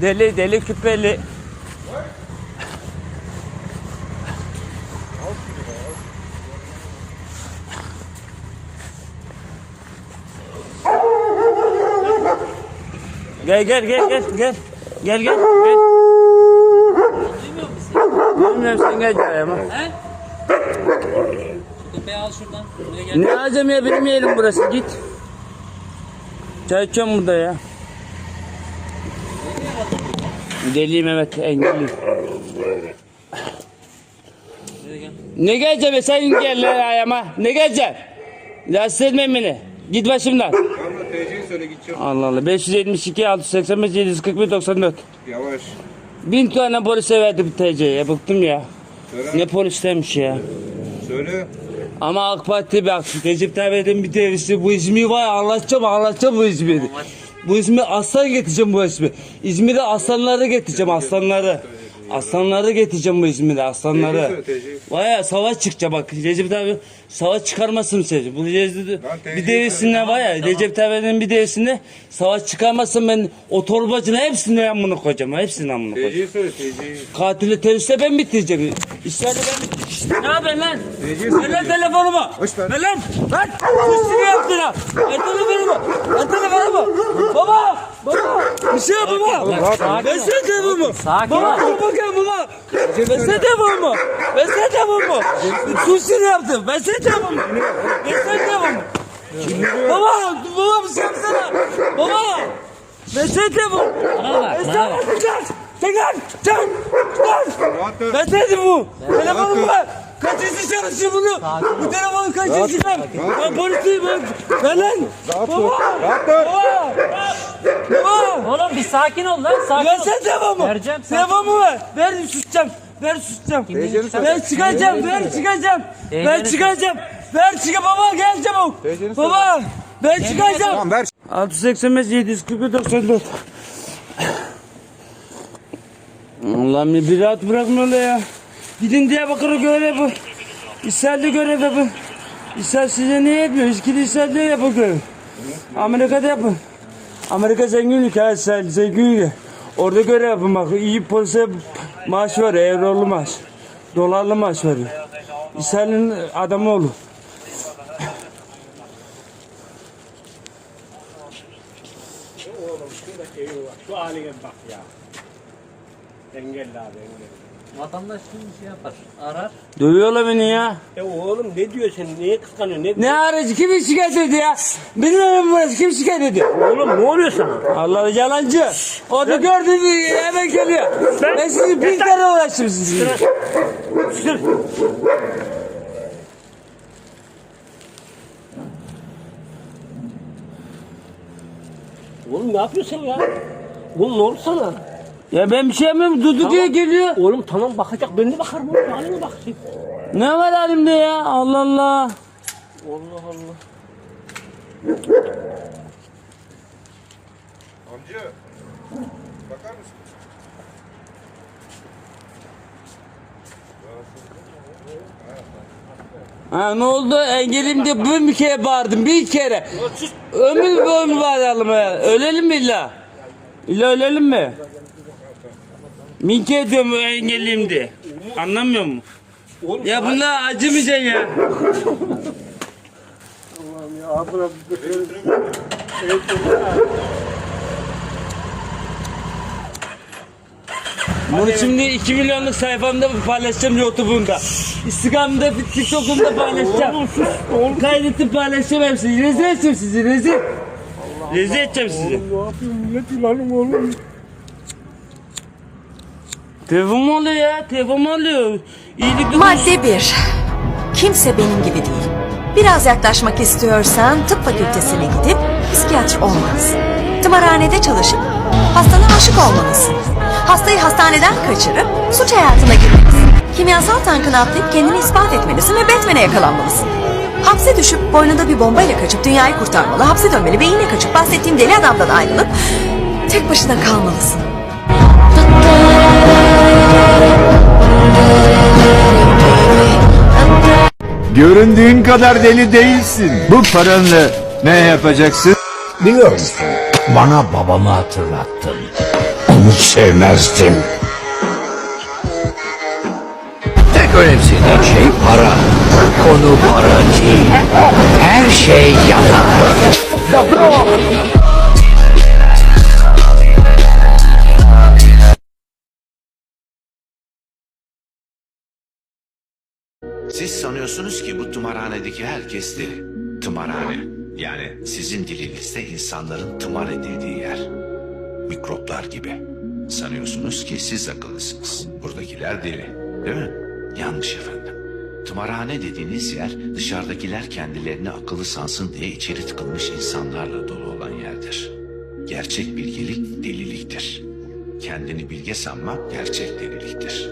Deli deli küpeli. Gel gel gel gel gel. Gel gel gel. Bilmiyorum sen gel gel ama. He? Köpeği al şuradan. Buraya gel. Ne alacağım ya benim yerim burası git. Çay içiyorum burada ya. Engelliyim. Buraya gel. Ne geleceğim be sen gel lan ayağıma. Ne geleceğim? Rahatsız etmeyin beni. Git başımdan. Söyle gideceğim. Allah Allah. 572 685 741 94. Yavaş. Bin tane polise verdi bu TC'ye. Bıktım ya. Söyle. Ne polislermiş ya. Söyle. Ama AK Parti bak Recep Tayyip Erdoğan bir devisi bu ismi var ya, anlatacağım anlatacağım bu ismi. Bu ismi aslan getireceğim bu ismi. İzmir'e aslanları getireceğim aslanları. Aslanları getireceğim bu İzmir'e aslanları. Teyze söyle, teyze. Vay ya savaş çıkacak bak Recep Tayyip savaş çıkarmasın seni. Bu Recep, bir devisinde var ya Recep Tayyip Erdoğan'ın bir devisinde savaş çıkarmasın ben o torbacına hepsini amına koyacağım. Hepsini amına koyacağım. Katili teröriste ben bitireceğim. İşleri ben bitireceğim. Ne yapıyorsun lan? Ver lan telefonumu. Hoş ver. Ver lan. Ver. Üstünü yaptın ha. Ver telefonumu. Ver telefonumu. Baba. Baba. Bir şey yap baba. Versene telefonumu. Sakin Baba ol. dur bakayım baba. Versene telefonumu. Versene telefonumu. Üstünü yaptım. Versene telefonumu. Versene telefonumu. Baba. Baba bir şey yapsana. Baba. Versene bak, Versene. Rahat ol. Ben dedim bu. Telefonum var. Kaçıncı çalışıyor bunu? Bu telefon kaçıncı lan? Ben polisiyim ben. Ver lan. Baba. Baba. Oğlum bir sakin ol lan. Sakin ol. Versene telefonumu. Vereceğim, sakin Telefonumu ver. Ver susacağım. Ver susacağım. Teyzeni söyle. Ver çıkacağım. Ver çıkacağım. Teyzeni çıkacağım. Ver çıkacağım. Baba gel çabuk. Teyzeni söyle. Baba. Ver çıkacağım. Tamam ver. 685 741 94 Allah'ım bir rahat bırakmıyorlar ya. Gidin Diyarbakır'a görev yapın. İsrail'de görev yapın. İsrail size ne yapıyor? İskili İsrail'de yapın görev. Amerika'da yapın. Amerika zengin ülke İsrail zengin ülke. Orada görev yapın bak iyi polise maaş var eurolu maaş. Dolarlı maaş veriyor. İsrail'in adamı olur. Şu haline bak ya. Engelli abi engelli. Vatandaş şimdi şey yapar. Arar. Dövüyorlar beni ya. E oğlum ne diyor sen? Niye kıskanıyorsun? Ne, Ne aracı kim şikayet ediyor ya? Bilmiyorum burası kim şikayet ediyor? Oğlum ne oluyor sana? Allah yalancı. O da gördüğünü hemen geliyor. Ben, sizi bin kere uğraştım sizinle. Oğlum ne yapıyorsun ya? Oğlum ne oldu sana? Ya ben bir şey yapmıyorum. Dudu diye geliyor. Oğlum tamam bakacak. Ben de bakarım oğlum. Haline bak. Ne var halimde ya? Allah Allah. Allah Allah. Amca. Bakar mısın? Ha ne oldu? Engelim diye bin bir kere bağırdım. Bir kere. Ömür boyu bağıralım ya. Ölelim mi illa? İlla ölelim mi? Bin kere diyorum engelliyim diye. Anlamıyor musun? Oğlum Ya buna acımayacaksın ya. Bunu şimdi 2 milyonluk sayfamda paylaşacağım YouTube'umda. Instagram'da, TikTok'umda paylaşacağım. Oğlum sus. Oğlum Kaydedip paylaşacağım hepsini. Rezil edeceğim sizi, rezil. Rezil edeceğim sizi. ne yapıyorsun? Millet ilanım oğlum. Telefon mu oluyor ya? Telefon? İyilik Madde 1. Kimse benim gibi değil. Biraz yaklaşmak istiyorsan tıp fakültesine gidip psikiyatr olmalısın. Tımarhanede çalışıp hastana aşık olmalısın. Hastayı hastaneden kaçırıp suç hayatına girmelisin. Kimyasal tankını atlayıp kendini ispat etmelisin ve Batman'e yakalanmalısın. Hapse düşüp boynunda bir bombayla kaçıp dünyayı kurtarmalı, hapse dönmeli ve yine kaçıp bahsettiğim deli adamdan ayrılıp tek başına kalmalısın. Göründüğün kadar deli değilsin. Bu paranla ne yapacaksın? Biliyor musun? Bana babamı hatırlattın. hiç sevmezdim. Tek önemsediğin şey para. Konu para değil. Her şey yalan. Siz sanıyorsunuz ki bu tımarhanedeki herkes deli. Tımarhane. Yani sizin dilinizde insanların tımar edildiği yer. Mikroplar gibi. Sanıyorsunuz ki siz akıllısınız. Buradakiler deli. Değil mi? Yanlış efendim. Tımarhane dediğiniz yer dışarıdakiler kendilerini akıllı sansın diye içeri tıkılmış insanlarla dolu olan yerdir. Gerçek bilgelik deliliktir. Kendini bilge sanmak gerçek deliliktir.